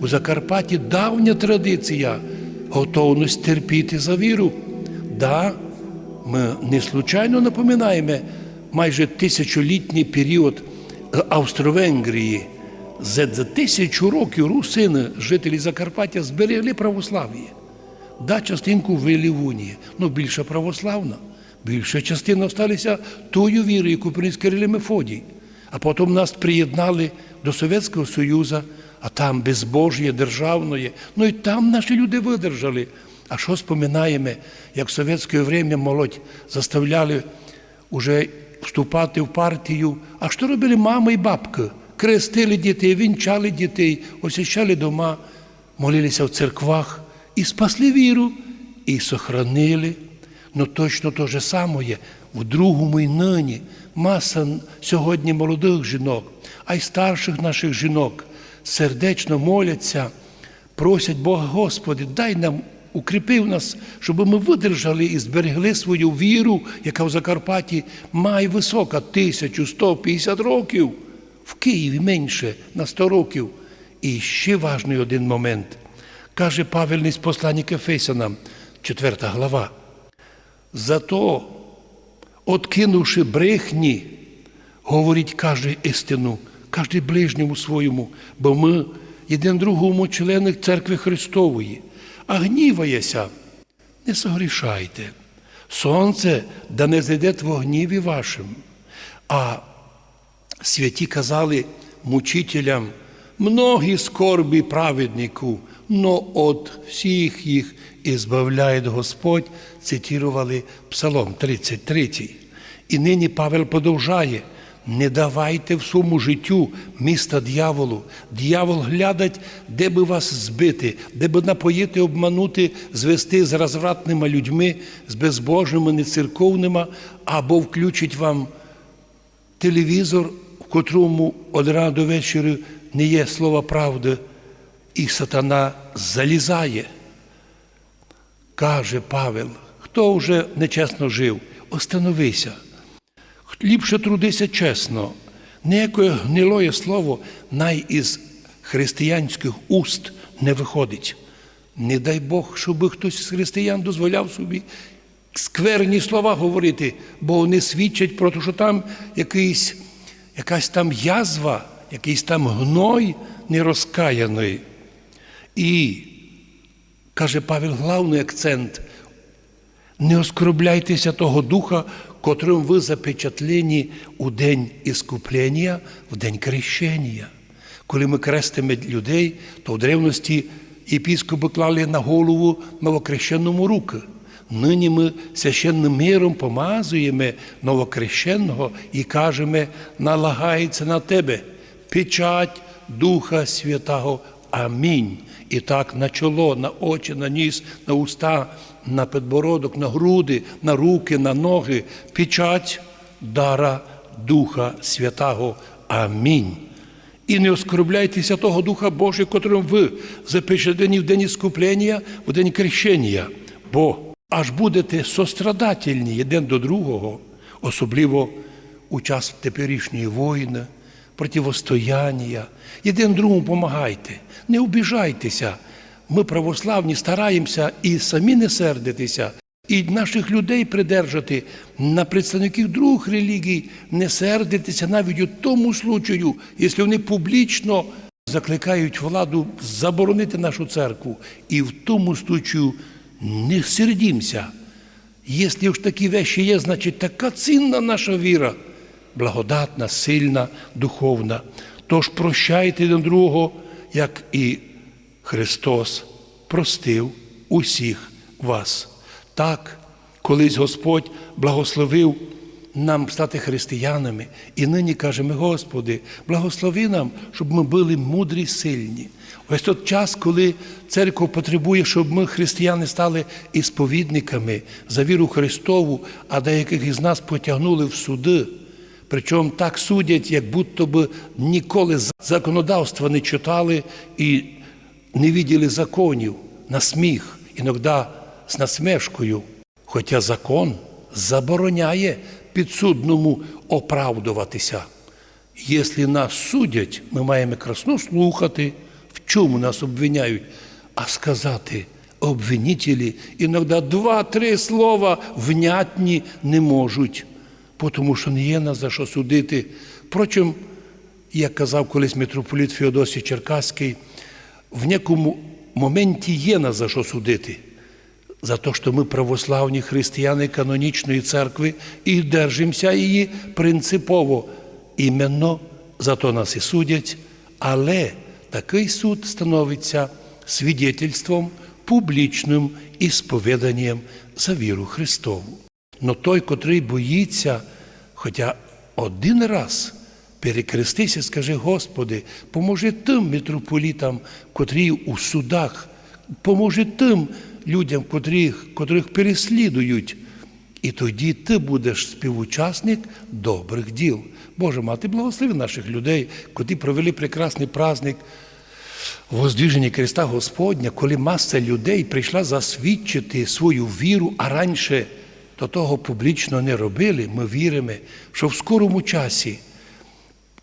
У Закарпатті давня традиція готовність терпіти за віру. Да, ми не случайно напоминаємо майже тисячолітній період Австро-Венгрії. За тисячу років русини, жителі Закарпаття, зберегли православ'я. Да, частинку в унії, ну більше православна. Більша частина сталися тою вірою, яку приніс Кирил і Мефодій. А потім нас приєднали до Совєтського Союзу, а там безбожє, державної. Ну і там наші люди видержали. А що споминаємо, як в совєтське время молодь заставляли уже вступати в партію. А що робили мама і бабки? Крестили дітей, вінчали дітей, освящали дома, молилися в церквах і спасли віру, і сохранили. Ну точно те же саме в другому і нині. Маса сьогодні молодих жінок, а й старших наших жінок сердечно моляться, просять Бога Господи, дай нам, укріпив нас, щоб ми видержали і зберегли свою віру, яка в Закарпатті має висока 1150 років, в Києві менше на 100 років. І ще важний один момент. Каже Павел з посланник Ефесянам, 4 глава. Зато, откинувши брехні, говорить каже істину, кожен ближньому своєму, бо ми один другому члени церкви Христової, а гніваєся, не согрішайте. Сонце да не зайде в гніві вашим. А святі казали мучителям, многі скорбі праведнику, но от всіх їх ізбавляє Господь, цитували Псалом 33. І нині Павел продовжає. Не давайте в своєму життю міста дьяволу. Дьявол глядать, де би вас збити, де би напоїти, обманути, звести з розвратними людьми, з безбожними, нецерковними, або включить вам телевізор, в котрому од рана до вечора не є слова правди, і сатана залізає. Каже Павел, хто вже нечесно жив, остановися. Ліпше трудися чесно, ніякое гнилоє слово най із християнських уст не виходить. Не дай Бог, щоб хтось з християн дозволяв собі скверні слова говорити, бо вони свідчать про те, що там якийсь, якась там язва, якийсь там гной нерозкаяний. І, каже Павел, главний акцент. Не оскорбляйтеся того духа, котрим ви запечатлені у день іскуплення, в день крещення. Коли ми крестимо людей, то в древності єпіскопи клали на голову новокрещеному руки. Нині ми священним миром помазуємо новокрещеного і кажемо, налагається на тебе печать Духа Святого. Амінь. І так на чоло, на очі, на ніс, на уста, на підбородок, на груди, на руки, на ноги, печать дара Духа Святого. Амінь. І не оскорбляйтеся того Духа Божого, котрим ви запечатлені в день іскуплення, в день крещення, бо аж будете сострадательні один до другого, особливо у час теперішньої війни, противостояння. Один другому помагайте, не обіжайтеся. Ми православні стараємося і самі не сердитися, і наших людей придержати на представників других релігій, не сердитися навіть у тому случаю, якщо вони публічно закликають владу заборонити нашу церкву. І в тому случаю не сердімося. Якщо ж такі вещі є, значить така цінна наша віра, благодатна, сильна, духовна. Тож прощайте один другого, як і Христос простив усіх вас. Так, колись Господь благословив нам стати християнами, і нині кажемо, Господи, благослови нам, щоб ми були мудрі сильні. Ось той час, коли церква потребує, щоб ми, християни, стали ісповідниками за віру Христову, а деяких із нас потягнули в суди. Причому так судять, як будто би ніколи законодавства не читали і не виділи законів на сміх, іноді з насмешкою. Хоча закон забороняє підсудному оправдуватися. Якщо нас судять, ми маємо красно слухати, в чому нас обвиняють, а сказати обвинителі іноді два-три слова внятні не можуть, тому що не є нас за що судити. Впрочем, як казав колись митрополіт Феодосій Черкаський, в некому моменті є нас за що судити. За те, що ми православні християни канонічної церкви і держимося її принципово. Іменно за то нас і судять, але такий суд становиться свідетельством публічним і сповіданням за віру Христову. Но той, котрий боїться, хоча один раз перекрестися, скажи, Господи, поможи тим митрополітам, котрі у судах, поможи тим людям, котрих, котрих переслідують. І тоді ти будеш співучасник добрих діл. Боже мати, благослови наших людей, котрі провели прекрасний праздник Воздвіження Христа Господня, коли маса людей прийшла засвідчити свою віру, а раніше до того публічно не робили, ми віримо, що в скорому часі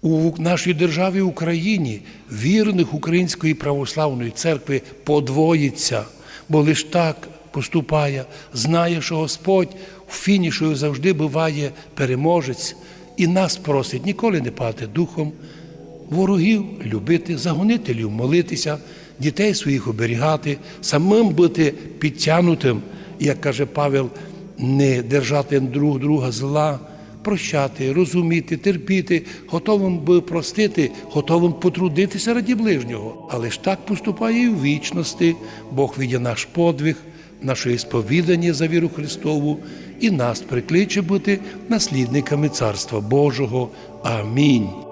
у нашій державі Україні вірних Української православної церкви подвоїться, бо лиш так поступає, знає, що Господь в фінішу завжди буває переможець і нас просить ніколи не пати духом, ворогів любити, загонителів молитися, дітей своїх оберігати, самим бути підтягнутим, як каже Павел, не держати друг друга зла, прощати, розуміти, терпіти, готовим би простити, готовим потрудитися раді ближнього. Але ж так поступає і в вічності. Бог видя наш подвиг, наше сповідання за віру Христову і нас прикличе бути наслідниками Царства Божого. Амінь.